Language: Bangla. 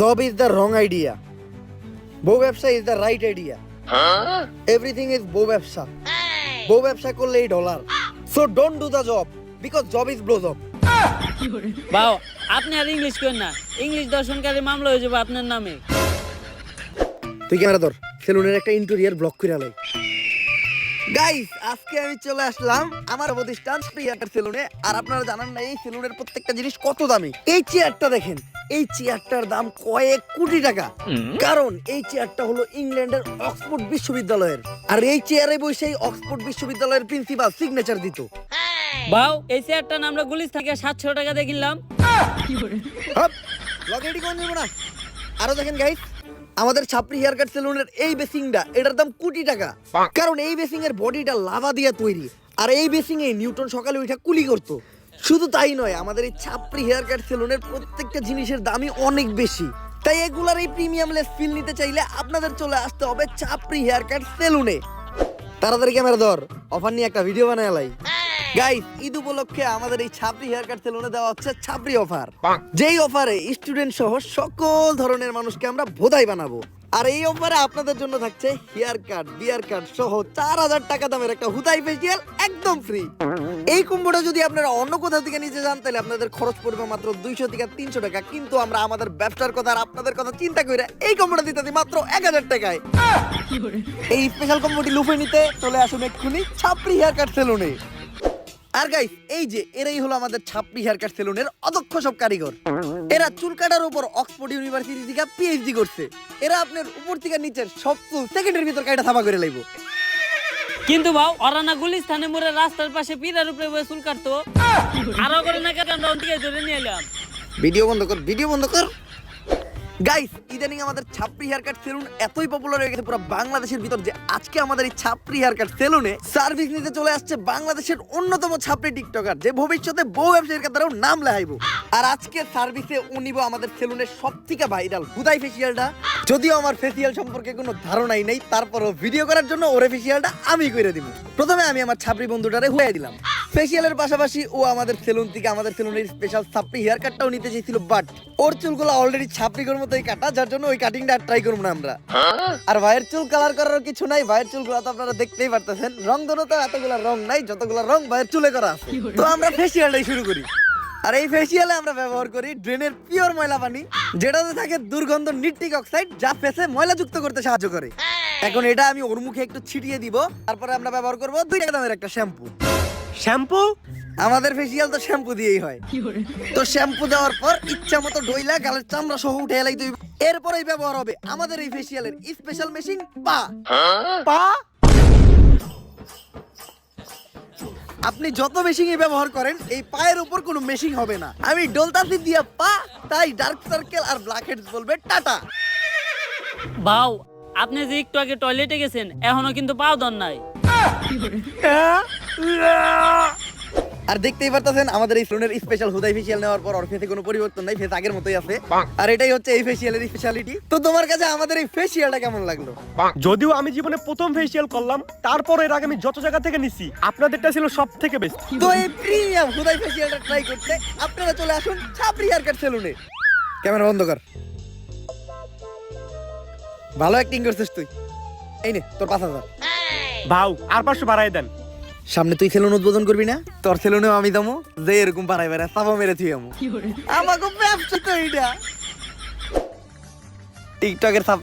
Job is the wrong idea বউ ব্যবসা is the right idea everything is বউ ব্যবসা. বউ ব্যবসা করলেই dollar so don't do the job because job is blow job বাও আপনি আর ইংলিশ করেন না? ইংলিশ দর্শনকারী মামলা হয়ে যাবে আপনার নামে। তুই ক্যামেরা ধর সেলুনের একটা ইন্টেরিয়ার ব্লক করে লাই গাইস আজকে আমি চলে আসলাম আমার প্রতিষ্ঠান স্প্রিয়াটার সেলুনে আর আপনারা জানেন না এই সেলুনের প্রত্যেকটা জিনিস কত দামি? এই চেয়ারটা দেখেন এই চেয়ারটার দাম কয়েক কোটি টাকা। কারণ এই চেয়ারটা হলো ইংল্যান্ডের অক্সফোর্ড বিশ্ববিদ্যালয়ের। আর এই চেয়ারে বসে অক্সফোর্ড বিশ্ববিদ্যালয়ের প্রিন্সিপাল সিগনেচার দিত। বাও এই চেয়ারটা আমরা গুলিস থেকে সাতশো টাকা দিয়ে কিনলাম। হাপ, কোন নেব না? আরও দেখেন গাইস আমাদের ছাপরি হেয়ার কাট সেলুনের এই বেসিংটা এটার দাম কোটি টাকা। কারণ এই বেসিং এর বডিটা লাভা দিয়ে তৈরি। আর এই বেসিং এ নিউটন সকালে উঠে কুলি করতো। শুধু তাই নয় আমাদের এই ছাপরি হেয়ার কাট সেলুনের প্রত্যেকটা জিনিসের দামই অনেক বেশি। তাই এগুলার এই প্রিমিয়াম লেস ফিল নিতে চাইলে আপনাদের চলে আসতে হবে ছাপরি হেয়ার কাট সেলুনে তাড়াতাড়ি ক্যামেরা ধর অফার নিয়ে একটা ভিডিও বানায় লাই। গাইস ঈদ উপলক্ষে আমাদের এই ছাপরি হেয়ার কাট সেলুনে দেওয়া হচ্ছে ছাপরি অফার যেই অফারে স্টুডেন্ট সহ সকল ধরনের মানুষকে আমরা ভোদাই বানাবো। আর এই অফারে আপনাদের জন্য থাকছে হেয়ার কাট বিয়ার কাট সহ চার হাজার টাকা দামের একটা হুদাই ফেসিয়াল একদম ফ্রি এই কুম্ভটা যদি আপনারা অন্য কোথাও থেকে নিতে যান তাহলে আপনাদের খরচ পড়বে মাত্র দুইশো থেকে তিনশো টাকা। কিন্তু আমরা আমাদের ব্যবসার কথা আর আপনাদের কথা চিন্তা করে এই কুম্ভটা দিতে দিই মাত্র এক হাজার টাকায়। এই স্পেশাল কম্বোটি লুফে নিতে চলে আসুন এক্ষুনি ছাপরি হেয়ার কাট সেলুনে আর গাইস এই যে এরাই হলো আমাদের ছাপরি হেয়ার কাট সেলুনের অদক্ষ সব কারিগর। এরা চুল কাটার উপর অক্সফোর্ড ইউনিভার্সিটি থেকে পিএইচডি করছে। এরা আপনার উপর থেকে নিচের সব চুল সেকেন্ডের ভিতর কাটা থাপা করে লাইব। কিন্তু বাও ওরা না গুলিস্তানে মোড়ে রাস্তার পাশে পিরার উপরে বসে চুল কাটতো। আরও করে না কেন আমরা ওদিকে ধরে নিয়ে এলাম। ভিডিও বন্ধ কর ভিডিও বন্ধ কর। গাইস ইদানিং আমাদের কাট সেলুন এতই পপুলার হয়ে গেছে, পুরো বাংলাদেশের ভিতর যে আজকে আমাদের এই কাট সেলুনে সার্ভিস নিতে চলে আসছে বাংলাদেশের অন্যতম ছাপরি টিকটকার যে ভবিষ্যতে বউ ব্যবসায়ীর কাতারেও নাম লেহাইবো আর আজকে সার্ভিসে ও নিব আমাদের সেলুনের সব থেকে ভাইরাল হুদাই ফেসিয়ালটা যদিও আমার ফেসিয়াল সম্পর্কে কোনো ধারণাই নেই, তারপরও ভিডিও করার জন্য ওরে ফেসিয়ালটা আমি করে দিব। প্রথমে আমি আমার ছাপরি বন্ধুটারে হুয়াই দিলাম। ফেসিয়ালের পাশাপাশি ও আমাদের সেলুন থেকে আমাদের সেলুনের স্পেশাল ছাপরি হেয়ার কাটটাও নিতে চেয়েছিল বাট ওর চুলগুলো অলরেডি ছাপরির মতোই কাটা যার জন্য ওই কাটিংটা আর ট্রাই করব না আমরা। আর ভাইয়ের চুল কালার করার কিছু নাই ভাইয়ের চুলগুলো তো আপনারা দেখতেই পারতেছেন। রং ধরো তো এতগুলো রং নাই যতগুলো রং ভাইয়ের চুলে করা আছে। তো আমরা ফেসিয়ালটাই শুরু করি। আর এই ফেসিয়ালে আমরা ব্যবহার করি ড্রেনের পিওর ময়লা পানি যেটাতে থাকে দুর্গন্ধ নিট্রিক অক্সাইড যা ফেসে ময়লা যুক্ত করতে সাহায্য করে। এখন এটা আমি ওর মুখে একটু ছিটিয়ে দিব তারপরে আমরা ব্যবহার করব দুই টাকা দামের একটা শ্যাম্পু শ্যাম্পু? আমাদের ফেসিয়াল তো শ্যাম্পু দিয়েই হয়। তো শ্যাম্পু দেওয়ার পর ইচ্ছা মতো ডইলা গালের চামড়া সহ উঠে এলাই তুই। এরপরেই ব্যবহার হবে আমাদের এই ফেসিয়ালের স্পেশাল মেশিন পা। পা? আপনি যত মেশিনই ব্যবহার করেন এই পায়ের উপর কোনো মেশিন হবে না। আমি ডলতাসি দিয়া পা তাই ডার্ক সার্কেল আর ব্ল্যাক হেডস বলবে টাটা। বাউ আপনি যে একটু আগে টয়লেটে গেছেন এখনও কিন্তু পাও দন নাই। আর দেখতেই পারতেছেন আমাদের এই ফ্লোনের স্পেশাল হুদাই ফেসিয়াল নেওয়ার পর ওর ফেসে কোনো পরিবর্তন নাই ফেস আগের মতোই আছে। আর এটাই হচ্ছে এই ফেসিয়ালের স্পেশালিটি তো তোমার কাছে আমাদের এই ফেসিয়ালটা কেমন লাগল? যদিও আমি জীবনে প্রথম ফেসিয়াল করলাম তারপর এর আগে আমি যত জায়গা থেকে নিছি আপনাদেরটা ছিল সব থেকে বেস্ট তো এই প্রিমিয়াম হুদাই ফেসিয়ালটা ট্রাই করতে আপনারা চলে আসুন ছাপরি হেয়ার কাট সেলুনে ক্যামেরা বন্ধ কর। ভালো অ্যাক্টিং করছিস তুই। এই নে তোর পাঁচ হাজার। ভাও আর পাঁচশো বাড়াই দেন। সামনে তুই সেলুন উদ্বোধন করবি না? তোর সেলুনেও আমি দামো যে এরকম পাড়াই বেড়া চাপা মেরে তুই আমো। আমাকে ব্যবসা তো এইটা। টিকটকের সাপ